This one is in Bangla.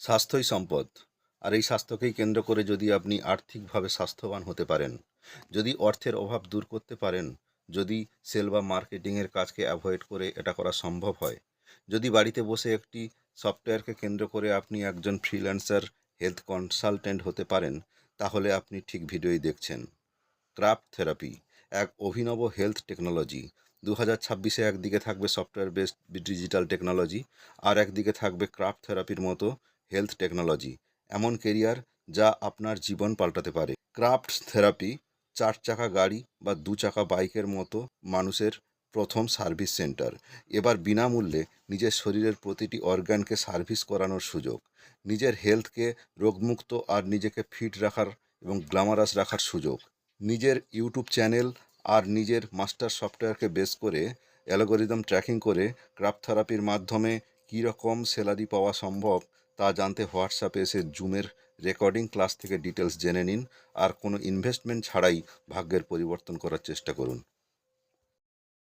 স্বাস্থ্যই সম্পদ। আর এই স্বাস্থ্যকেই কেন্দ্র করে যদি আপনি আর্থিকভাবে স্বাস্থ্যবান হতে পারেন, যদি অর্থের অভাব দূর করতে পারেন, যদি সেল বা মার্কেটিংয়ের কাজকে অ্যাভয়েড করে এটা করা সম্ভব হয়, যদি বাড়িতে বসে একটি সফটওয়্যারকে কেন্দ্র করে আপনি একজন ফ্রিল্যান্সার, হেলথ কনসালটেন্ট হতে পারেন, তাহলে আপনি ঠিক ভিডিওই দেখছেন। ক্রাফট থেরাপি, এক অভিনব হেলথ টেকনোলজি। দু হাজার ছাব্বিশে একদিকে থাকবে সফটওয়্যার বেসড ডিজিটাল টেকনোলজি, আর একদিকে থাকবে ক্রাফট থেরাপির মতো হেলথ টেকনোলজি এমন কেরিয়ার যা আপনার জীবন পাল্টাতে পারে। ক্রাফট থেরাপি চার চাকা গাড়ি বা দু চাকা বাইকের মতো মানুষের প্রথম সার্ভিস সেন্টার এবার বিনামূল্যে নিজের শরীরের প্রতিটি অর্গানকে সার্ভিস করানোর সুযোগ। নিজের হেলথকে রোগমুক্ত আর নিজেকে ফিট রাখার এবং গ্ল্যামারাস রাখার সুযোগ। নিজের ইউটিউব চ্যানেল আর নিজের মাস্টার সফটওয়্যারকে বেস করে অ্যালগোরিদম ট্র্যাকিং করে ক্রাফট থেরাপির মাধ্যমে কী রকম স্যালারি পাওয়া সম্ভব তা জানতে হোয়াটসঅ্যাপে এসে জুমের রেকর্ডিং ক্লাস থেকে ডিটেলস জেনে নিন আর কোনো ইনভেস্টমেন্ট ছাড়াই ভাগ্যের পরিবর্তন করার চেষ্টা করুন।